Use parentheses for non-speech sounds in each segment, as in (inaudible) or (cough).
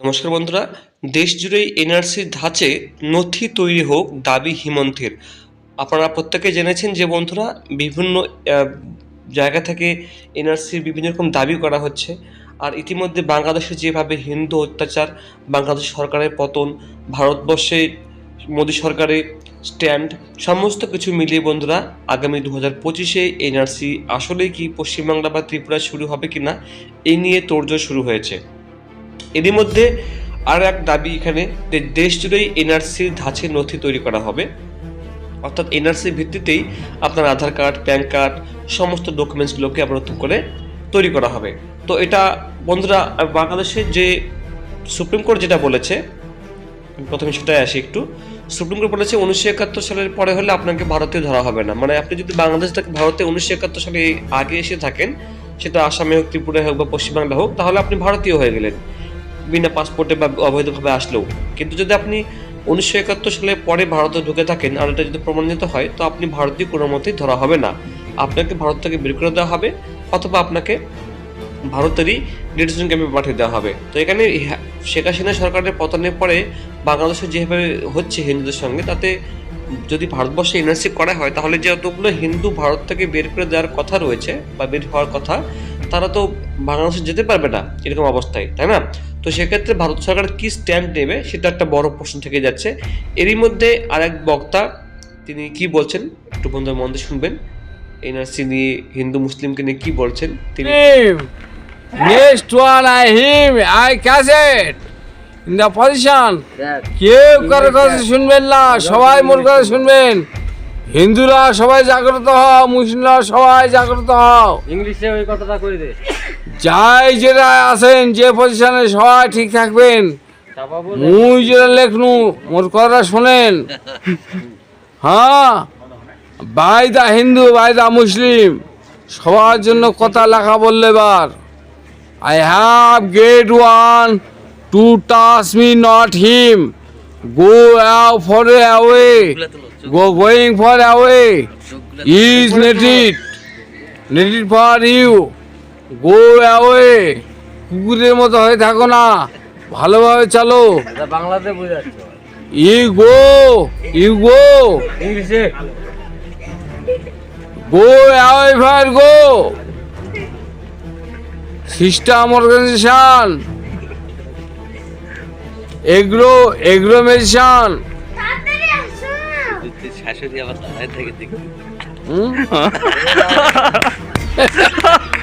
নমস্কার বন্ধুরা, দেশ জুড়েই এনআরসির ধাঁচে নথি তৈরি হোক দাবি হিমন্তের। আপনারা প্রত্যেকে জেনেছেন যে বন্ধুরা, বিভিন্ন জায়গা থেকে এনআরসির বিভিন্ন রকম দাবি করা হচ্ছে। আর ইতিমধ্যে বাংলাদেশে যেভাবে হিন্দু অত্যাচার, বাংলাদেশ সরকারের পতন, ভারতবর্ষে মোদী সরকারের স্ট্যান্ড, সমস্ত কিছু মিলিয়ে বন্ধুরা, আগামী দু হাজার পঁচিশে এনআরসি আসলেই কি পশ্চিমবাংলা বা ত্রিপুরা শুরু হবে কিনা এই নিয়ে তোড়জোড় শুরু হয়েছে। এরই মধ্যে আর এক দাবি এখানে যে দেশ জুড়েই এনআরসির ধাঁচে নথি তৈরি করা হবে। অর্থাৎ এনআরসির ভিত্তিতেই আপনার আধার কার্ড, প্যান কার্ড, সমস্ত ডকুমেন্টসগুলোকে আবার করে তৈরি করা হবে। তো এটা বন্ধুরা বাংলাদেশের যে সুপ্রিম কোর্ট যেটা বলেছে প্রথমে সেটাই আসি একটু। সুপ্রিম কোর্ট বলেছে উনিশশো একাত্তর সালের পরে হলে আপনাকে ভারতীয় ধরা হবে না। মানে আপনি যদি বাংলাদেশ থেকে ভারতে উনিশশো একাত্তর সালে আগে এসে থাকেন, সেটা আসামে হোক, ত্রিপুরায় হোক বা পশ্চিমবাংলা হোক, তাহলে আপনি ভারতীয় হয়ে গেলেন। বিনা পাসপোর্টে বা অবৈধভাবে আসলেও। কিন্তু যদি আপনি উনিশশো একাত্তর সালে পরে ভারতে ঢুকে থাকেন আর এটা যদি প্রমাণিত হয়, তো আপনি ভারতীয় কোনো মতেই ধরা হবে না। আপনাকে ভারত থেকে বের করে দেওয়া হবে অথবা আপনাকে ভারতেরই ডিটেনশন ক্যাম্পে পাঠিয়ে দেওয়া হবে। তো এখানে শেখ হাসিনা সরকারের পতনের পরে বাংলাদেশে যেভাবে হচ্ছে হিন্দুদের সঙ্গে, তাতে যদি ভারতবর্ষে এনআরসি করা হয়, তাহলে যে যতগুলো হিন্দু ভারত থেকে বের করে দেওয়ার কথা রয়েছে বা বের হওয়ার কথা, তারা তো বাংলাদেশে যেতে পারবে না এরকম অবস্থায়, তাই না? তো সেক্ষেত্রে ভারত সরকার কি স্ট্যান্ড নেবে সেটা একটা বড় প্রশ্ন থেকে যাচ্ছে। এরই মধ্যে আরেক বক্তা তিনি কি বলছেন? একটু বন্ধু মন দিয়ে শুনবেন। এনআরসি নিয়ে হিন্দু মুসলিমকে নিয়ে কি বলছেন? তিনি him. Next one, I him, I cassette. In the position. কেউ কারও কথা শুনবেন না সবাই মোর কথা শুনবেন। হিন্দুরা সবাই জাগ্রত হও মুসলিমরা সবাই জাগ্রত হও। ইংলিশে ওই কথাটা করে দে যাই যেটা আছেন যে পজিশনে সবাই ঠিক থাকবেন। মুই যেটা লেখনু মোর কথা শোনেন। হ্যাঁ by the Hindu by the Muslim সবার জন্য কথা লেখা বললে এবার। I have get one to touch me not him go অ্যাও for away go going for away is needed needed for you go away কুকুরের মতো হয়ে থাকো না ভালোভাবে চালো। এটা বাংলাতে বোঝাচ্ছে। You go you go. ইংলিশে go away for go. System organisation agro agro medicine শাশুড়ি আবার দাঁড়ায় থেকে দেখতে। (laughs)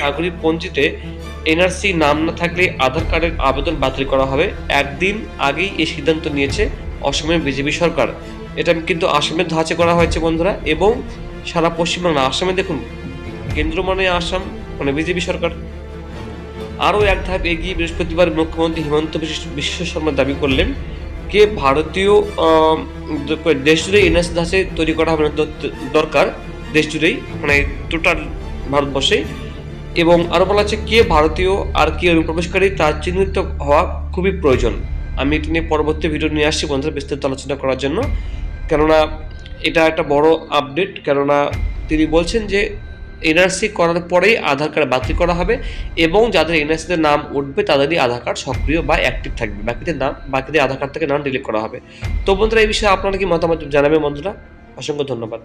নাগরিক পঞ্জিতে এনআরসি নাম না থাকলে আধার কার্ডের আবেদন বাতিল করা হবে। একদিন আগেই এই সিদ্ধান্ত নিয়েছে অসমের বিজেপি সরকার। এটা কিন্তু আসামের ধাঁচে করা হয়েছে, বন্ধুরা। এবং সারা আসামে দেখুন, কেন্দ্র মানে আসাম মানে বিজেপি সরকার। আরও এক ধাপ এগিয়ে বৃহস্পতিবার মুখ্যমন্ত্রী হিমন্ত বিশ্ব- শর্মা দাবি করলেন কে ভারতীয় দেশ জুড়ে এনআরসি ধাঁচে তৈরি করা হবে দরকার দেশ জুড়েই। মানে টোটাল ভারতবর্ষে। এবং আরও বলা আছে কে ভারতীয় আর কে অনুপ্রবেশকারী তার চিহ্নিত হওয়া খুবই প্রয়োজন। আমি এটি নিয়ে পরবর্তী ভিডিও নিয়ে আসছি বন্ধুরা বিস্তারিত আলোচনা করার জন্য। কেননা এটা একটা বড় আপডেট কেননা তিনি বলছেন যে এনআরসি করার পরেই আধার কার্ড বাতিল করা হবে এবং যাদের এনআরসিতে নাম উঠবে তাদেরই আধার কার্ড সক্রিয় বা অ্যাক্টিভ থাকবে। বাকিদের নাম, বাকিদের আধার কার্ড থেকে নাম ডিলিট করা হবে। তো বন্ধুরা, এই বিষয়ে আপনারা কি মতামত জানাবেন বন্ধুরা? অসংখ্য ধন্যবাদ।